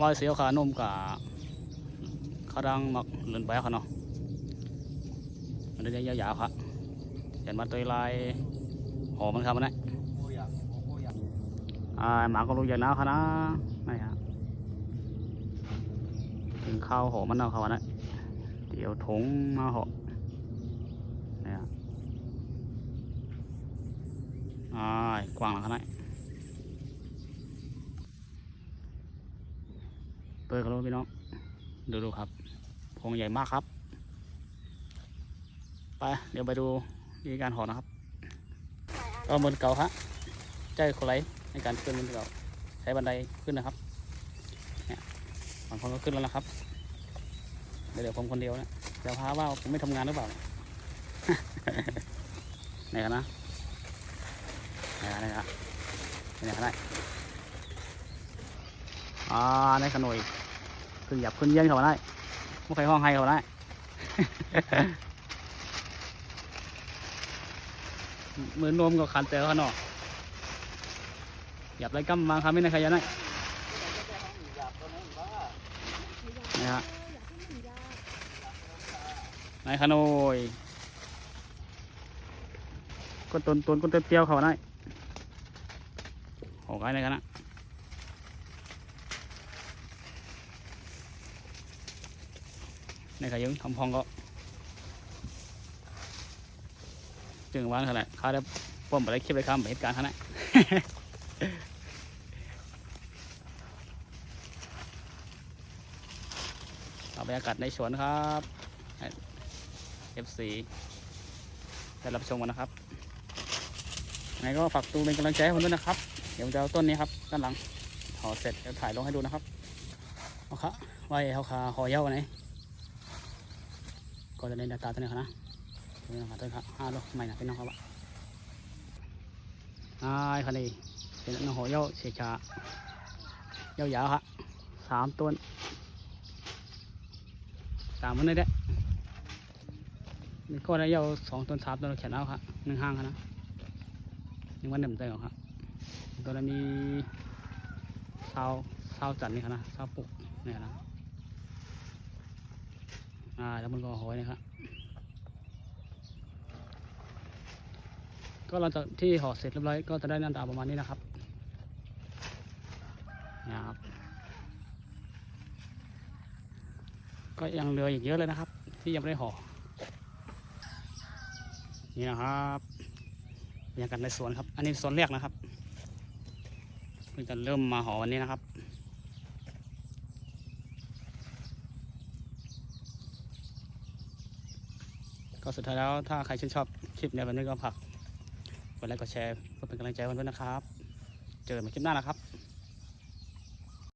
ลอยเสียวขานมกับขาดังมักเลื่อนไปเขาเนาะมันได้ยาวๆครับเห็นมาตัวลายหอมมันครับมันนะอ่าหมาก็รู้อย่างน้าเขานะนี่ฮะถึงข้าวหอมมันเอาเขานะเดี๋ยวถงมาหอนี่ฮะอ่ากว้างหลังเขาน เปิดกันเลยพี่น้อง ดูดูครับพงใหญ่มากครับ ไปเดี๋ยวไปดูวิธีการห่อนะครับก็เหมือนเก่าฮะใจคนไรในการขึ้นเหมือนเก่าใช้บันไดขึ้นนะครับเนี่ยบางคนก็ขึ้นแล้วนะครับ เดี๋ยวผมคนเดียวนะเดี๋ยวพาว่าผมไม่ทำงานหรือเปล่าไหนกันนะไหนกันไหนกันไหนกันไหน อ่าในขนวยขึ้นหยับขึ้นเยี่ยงเขามาได้ไม่ใครห้องให้เขาได้มือนมกับขันเตอขานาะหยับไรกั้มบางคำไม่ในใครยันได้นี่ฮะในขนวยก็ตนตนก็เตี้ยวเขาได้โอ้ยในกัน นะในขยึงทำพองก็จึงวางขนาดเขาได้ป้อมไปได้คลิปไปคำไปเหตุการณ์ขนาดเอาบรรยากาศในสวนครับ FC ได้รับชมกันนะครับยังไงก็ฝากตูเป็นกำลังใจให้ผมด้วยนะครับ เดี๋ยวผมจะเอาต้นนี้ครับด้านหลังห่อเสร็จเดี๋ยวถ่ายลงให้ดูนะครับเอาค่ะไว้เอาขาห่อเย้าไหน ก็จะได้ดาตาตัวนี้ครับนะตัวนี้ครับตัวนี้ครับห้าโลไม่นะเป็นน้องครับอะอ่าคันนี้เป็นน้องหัวเย้าเสียชาเย้ายาวครับสามต้นสามมันได้เด้นี่ก็ได้เย้าสองต้นสามต้นแขนเอาครับหนึ่งห้างครับนะหนึ่งวันหนึ่งเต้นครับตัวนั้นมีเสาเสาจันทร์นี่ครับนะเสาปุกเนี่ยนะ อ่าแล้วมันก็หอยนะครับก็หลังจากที่ห่อเสร็จเรียบร้อยก็จะได้หน้าตาประมาณนี้นะครับนี่ยครับ ก็ยังเหลืออีกเยอะเลยนะครับ ที่ยังไม่ได้ห่อนี่นะครับบรรยากาศในสวนครับ อันนี้สวนแรกนะครับเพิ่งจะเริ่มมาห่อวันนี้นะครับ ก็สุดท้ายแล้วถ้าใครชื่นชอบคลิปในวันนี้ก็ฝากกดไลค์กดแชร์เพื่อเป็นกำลังใจกันด้วยนๆนะครับ เจอกันใหม่คลิปหน้านะครับ